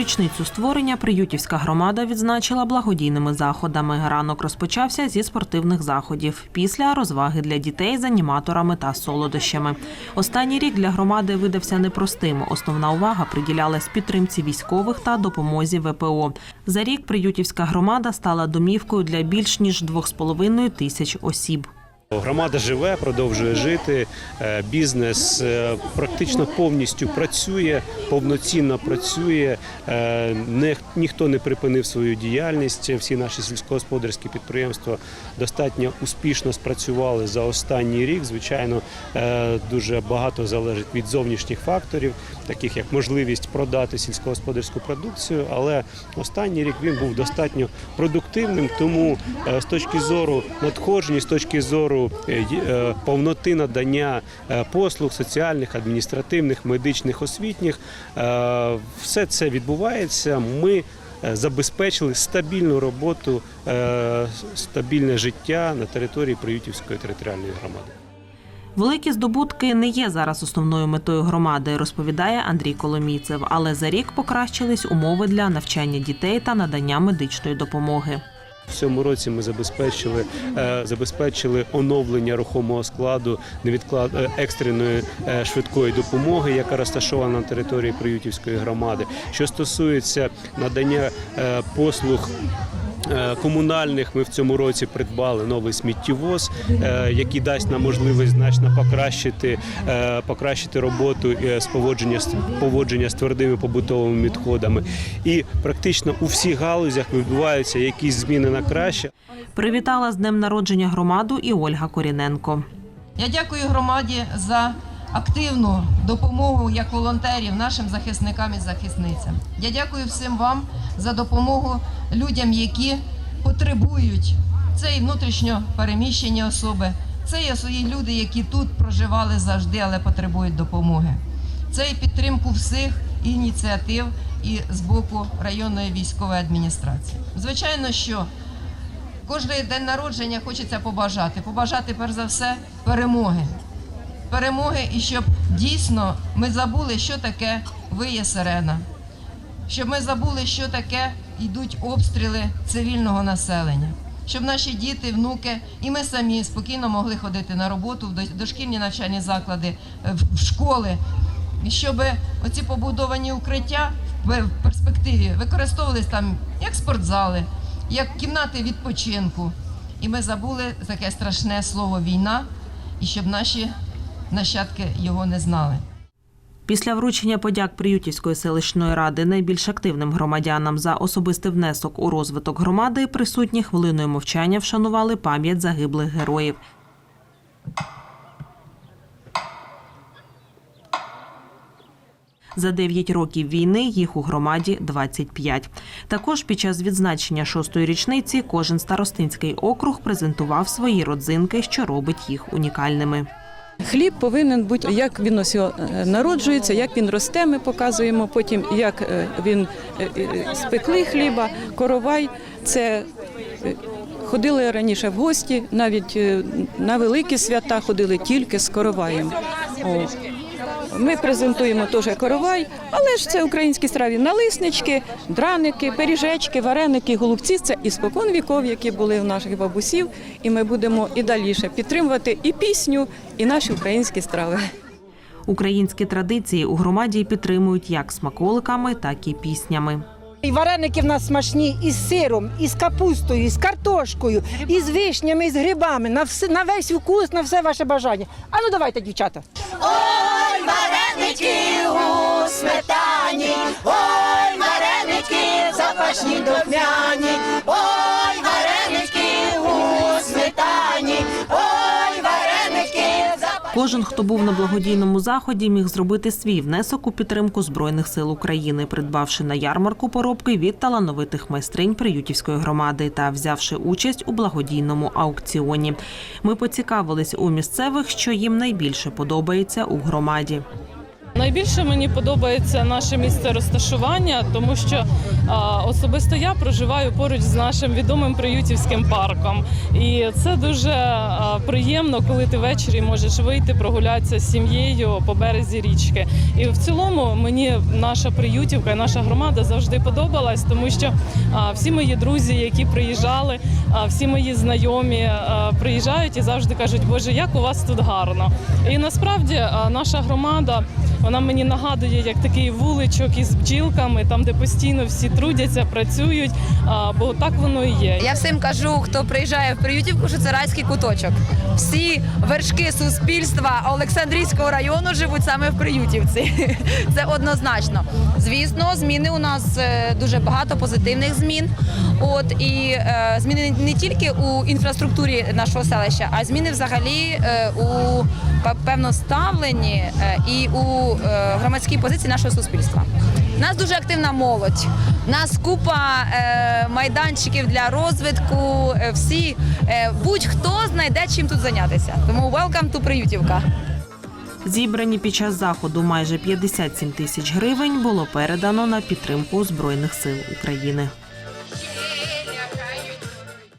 річницю створення Приютівська громада відзначила благодійними заходами. Ранок розпочався зі спортивних заходів. Після розваги для дітей з аніматорами та солодощами. Останній рік для громади видався непростим. Основна увага приділялась підтримці військових та допомозі ВПО. За рік Приютівська громада стала домівкою для більш ніж 2,5 тисяч осіб. Громада живе, продовжує жити. е, Бізнес е, практично повністю працює, повноцінно працює. е, ніхто не припинив свою діяльність. Всі наші сільськогосподарські підприємства достатньо успішно спрацювали за останній рік. Звичайно, дуже багато залежить від зовнішніх факторів, таких як можливість продати сільськогосподарську продукцію. Але останній рік він був достатньо продуктивним. Тому з точки зору надходжень, з точки зору е, е, повноти надання е, послуг соціальних, адміністративних, медичних, освітніх, все це відбувається. Ми забезпечили стабільну роботу, стабільне життя на території Приютівської територіальної громади. Великі здобутки не є зараз основною метою громади, розповідає Андрій Коломійцев. Але за рік покращились умови для навчання дітей та надання медичної допомоги. В цьому році ми забезпечили, е, забезпечили оновлення рухомого складу невідклад е, екстреної е, швидкої допомоги, яка розташована на території Приютівської громади. Що стосується надання послуг. Е, Комунальних ми в цьому році придбали новий сміттєвоз, е, який дасть нам можливість значно покращити, е, покращити роботу з поводження поводження з твердими побутовими відходами. І практично у всіх галузях відбуваються якісь зміни на краще. Привітала з днем народження громаду і Ольга Коріненко. Я дякую громаді за активну допомогу як волонтерів нашим захисникам і захисницям. Я дякую всім вам за допомогу людям, які потребують. Це і внутрішньо переміщені особи, це і свої люди, які тут проживали завжди, але потребують допомоги. Це і підтримку всіх ініціатив і з боку районної військової адміністрації. Звичайно, що Кожний день народження хочеться побажати. Побажати, перш за все, перемоги. Перемоги і щоб дійсно ми забули, що таке виє сирена. Щоб ми забули, що таке йдуть обстріли цивільного населення. Щоб наші діти, внуки і ми самі спокійно могли ходити на роботу в дошкільні навчальні заклади, е, в школи. І щоб оці побудовані укриття в перспективі використовувались там як спортзали, як кімнати відпочинку. І ми забули таке страшне слово війна, і щоб наші нащадки його не знали. Після вручення подяк Приютівської селищної ради найбільш активним громадянам за особистий внесок у розвиток громади присутні хвилиною мовчання вшанували пам'ять загиблих героїв. За 9 років війни їх у громаді 25. Також під час відзначення шостої річниці кожен старостинський округ презентував свої родзинки, що робить їх унікальними. Хліб повинен бути, як він ось е, народжується, як він росте, ми показуємо. Потім як е, він е, спекли хліба, коровай. Це ходили раніше в гості, навіть на великі свята ходили тільки з короваєм. Ми презентуємо теж коровай, але ж це українські страви. Налиснички, драники, пиріжечки, вареники, голубці. Це іспокон віков, які були в наших бабусів. І ми будемо і далі підтримувати і пісню, і наші українські страви. Українські традиції у громаді підтримують як смаколиками, так і піснями. І вареники в нас смачні і з сиром, і з капустою, і з картошкою, і з вишнями, і з грибами. На, все, на весь вкус, на все ваше бажання. А ну давайте, дівчата. Вареники у сметані, ой, вареники запашні духмяні, ой, вареники у сметані, ой, вареники запашні. Кожен, хто був на благодійному заході, міг зробити свій внесок у підтримку збройних сил України, придбавши на ярмарку поробки від талановитих майстринь Приютівської громади та взявши участь у благодійному аукціоні. Ми поцікавились у місцевих, що їм найбільше подобається у громаді. Найбільше мені подобається наше місце розташування, тому що особисто я проживаю поруч з нашим відомим приютівським парком. І це дуже приємно, коли ти ввечері можеш вийти прогулятися з сім'єю по березі річки. І в цілому мені наша приютівка і наша громада завжди подобалась, тому що всі мої друзі, які приїжджали, всі мої знайомі приїжджають і завжди кажуть, Боже, як у вас тут гарно. І насправді наша громада. Вона мені нагадує як такий вуличок із бджілками, там де постійно всі трудяться, працюють. А, бо так воно і є. Я всім кажу, хто приїжджає в Приютівку, що це райський куточок. Всі вершки суспільства Олександрійського району живуть саме в Приютівці. Це однозначно. Звісно, зміни у нас е, дуже багато позитивних змін. От і е, зміни не тільки у інфраструктурі нашого селища, а зміни взагалі е, у пе- певно ставленні і у е, громадській позиції нашого суспільства. У нас дуже активна молодь. У нас купа е, майданчиків для розвитку. Е, всі е, будь-хто знайде чим тут зайнятися. Тому welcome to Приютівка. Зібрані під час заходу майже 57 тисяч гривень було передано на підтримку Збройних сил України.